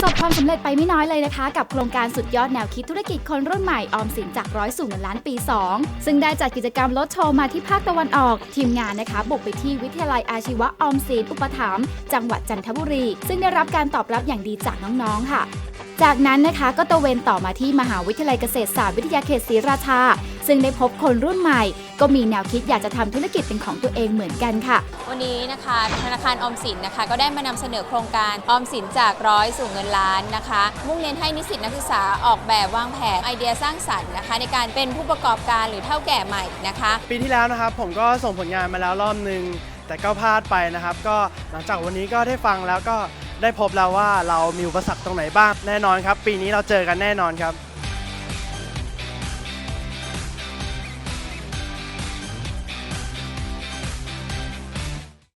ประสบความสำเร็จไปไม่น้อยเลยนะคะ กับโครงการสุดยอดแนวคิดธุรกิจคนรุ่นใหม่ออมสินจากร้อยสู่เงินล้านปี 2 ซึ่งได้จัดกิจกรรมรถโชว์มาที่ภาคตะวันออก ทีมงานนะคะ บุกไปที่วิทยาลัยอาชีวะออมสินอุปถัมภ์จังหวัดจันทบุรี ซึ่งได้รับการตอบรับอย่างดีจากน้องๆค่ะ จากนั้นนะคะก็ตะเวนต่อมาที่มหาวิทยาลัยเกษตรศาสตร์วิทยาเขตศรีราชา ซึ่งได้พบคนรุ่นใหม่ ก็มีแนวคิดอยากจะทำธุรกิจเป็นของตัวเองเหมือนกันค่ะ วันนี้นะคะธนาคารออมสินนะคะ ก็ได้มานำเสนอโครงการออมสินจากร้อยสู่เงินล้านนะคะ มุ่งเน้นให้นิสิตนักศึกษาออกแบบวางแผนไอเดียสร้างสรรค์นะคะ ในการเป็นผู้ประกอบการหรือเท่าแก่ใหม่นะคะ ปีที่แล้วนะครับผมก็ส่งผลงานมาแล้วรอบหนึ่งแต่ก็พลาดไปนะครับ ก็หลังจากวันนี้ก็ได้ฟังแล้วก็ได้พบแล้วว่าเรามีอุปสรรคตรงไหนบ้างแน่นอนครับ ปีนี้เราเจอกันแน่นอนครับ